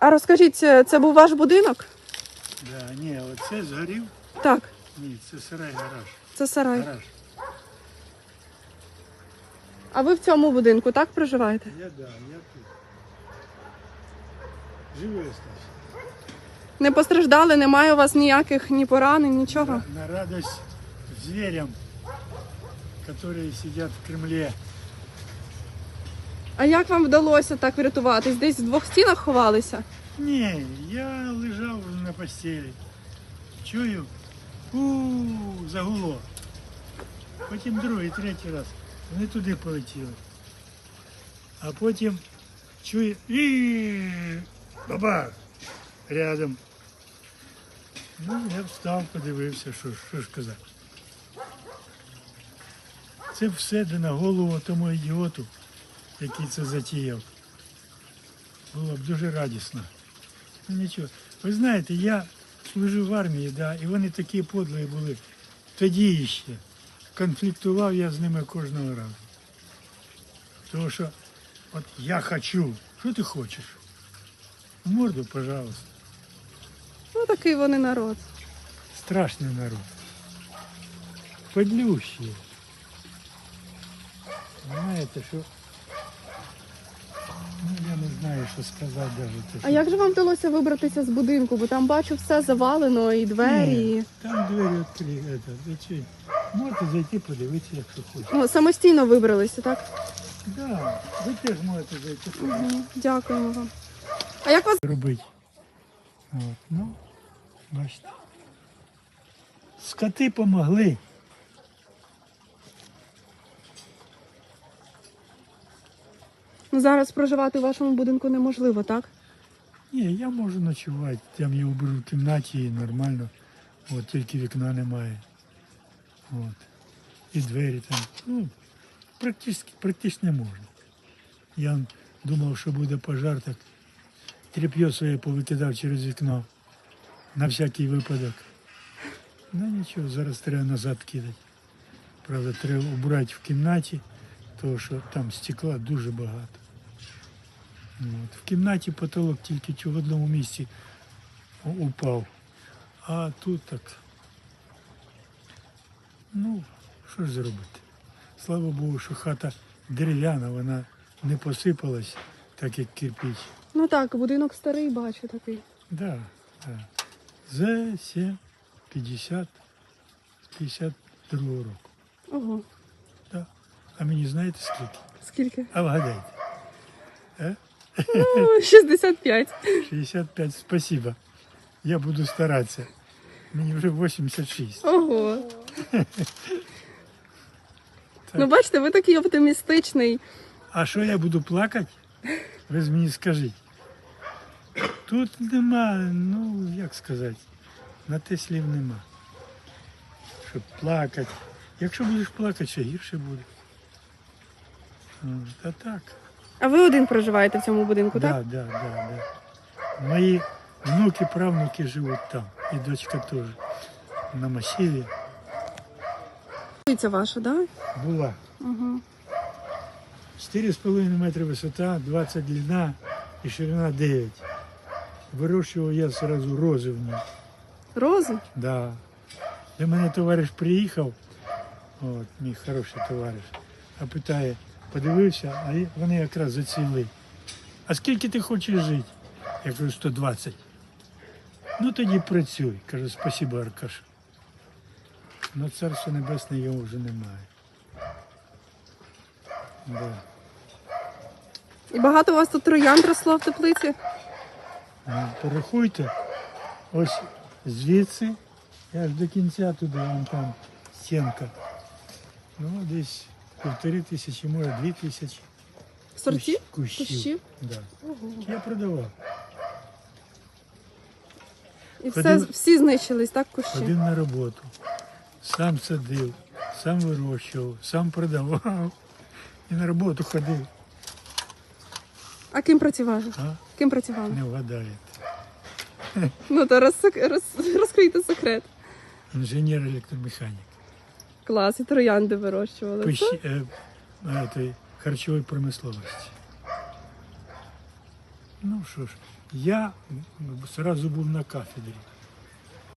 А розкажіть, це це був ваш будинок? Да, ні, оце згорів. Так, Ні, це сарай гараж. це сарай. Гараж. А ви в цьому будинку так проживаєте? Я да, я тут. Живий остався. Не постраждали, немає у вас ніяких ні поранень, нічого. На, на радость зверям, которые сидят в Кремле. А як вам вдалося так врятуватись? Десь в двох стінах ховалися? Ні, я лежав на постелі. Чую, у загуло. Потім другий, третій раз. Вони туди полетіли. А потім чую і баба рядом. Ну, я встав, подивився, що, що ж казати. Це все де на голову тому ідіоту, який це затіяв. Було б дуже радісно. Ну нічого. Ви знаєте, я служив в армії, да, і вони такі подлі були. Тоді ще. Конфліктував я з ними кожного разу. Тому що от я хочу. Що ти хочеш? В морду, пожалуйста. Ну такий вони народ. Страшний народ. Подлющий. Знаєте, що. Знаю, що сказати навіть. А як же вам вдалося вибратися з будинку? Бо там бачу все завалено, і двері. Ні, Там двері відкрили. Ви Можете зайти, подивитися, якщо хочете. Ну, самостійно вибралися, так? Да, ви теж можете зайти Угу. Дякуємо вам. А як вас робити. От, ну, бачите. Скоти помогли. Зараз проживати у вашому будинку неможливо, так? Ні, я можу ночувати. Там я уберу в кімнаті і нормально. От, тільки вікна немає. От. І двері там. Ну, практично, практично можна. Я думав, що буде пожар, так тряп'є своє повикидав через вікно. На всякий випадок. Ну нічого, зараз треба назад кидати. Правда, треба убрати в кімнаті, тому що там стекла дуже багато. От. В кімнаті потолок тільки в одному місці упав. А тут так. Ну, що ж зробити? Слава Богу, що хата дерев'яна, вона не посипалась, так як кирпич. Ну так, будинок старий, бачу такий. Да, да. За 7, 50, 52 року. Ого. Да. А мені знаєте скільки? Скільки? А вгадайте. Е? Ну, 65. 65, спасибо. Я буду старатися. Мені вже 86. Ого. Ну, бачите, ви такий оптимістичний. А що я буду плакати? Ви ж мені скажіть. Тут нема, ну як сказати, на те слів нема. Щоб плакати. Якщо будеш плакати, ще гірше буде. От, А так. А ви один проживаєте в цьому будинку, Да, так? да, да, да. Мої внуки, правнуки живуть там. І дочка теж. На масиві Вулиця ваша, так? була. Угу. 4,5 метри висота, 20 длина і ширина 9. Вирощував я сразу рози в ній. Рози? Да. До мене товариш приїхав, от, мій хороший товариш, а питає, подивився, а вони якраз зацвіли. А скільки ти хочеш жити? Я кажу, 120. Ну тоді працюй. Кажу, спасибо, Аркаш. Ну, царство небесне його вже немає. Да. І багато у вас тут троянд росло в теплиці? Ну, Порахуйте, ось звідси, я аж до кінця туди, вон там стінка. Ну, десь півтори тисячі, може дві тисячі Сортів? кущ- кущів. Кущів? Да. Ого. Я продавав. І все, Ходив- всі знищились, так, кущі? Ходив на роботу, сам садив, сам вирощував, сам продавав. І на роботу ходив, А ким працювали? а Ким працювали? не вгадаєте. Ну то роз, роз, розкрийте секрет. Інженер-електромеханік. Клас, і троянди вирощували. Це Пищі, е, знаєте, харчової промисловості. Ну що ж, Я м, зразу був на кафедрі.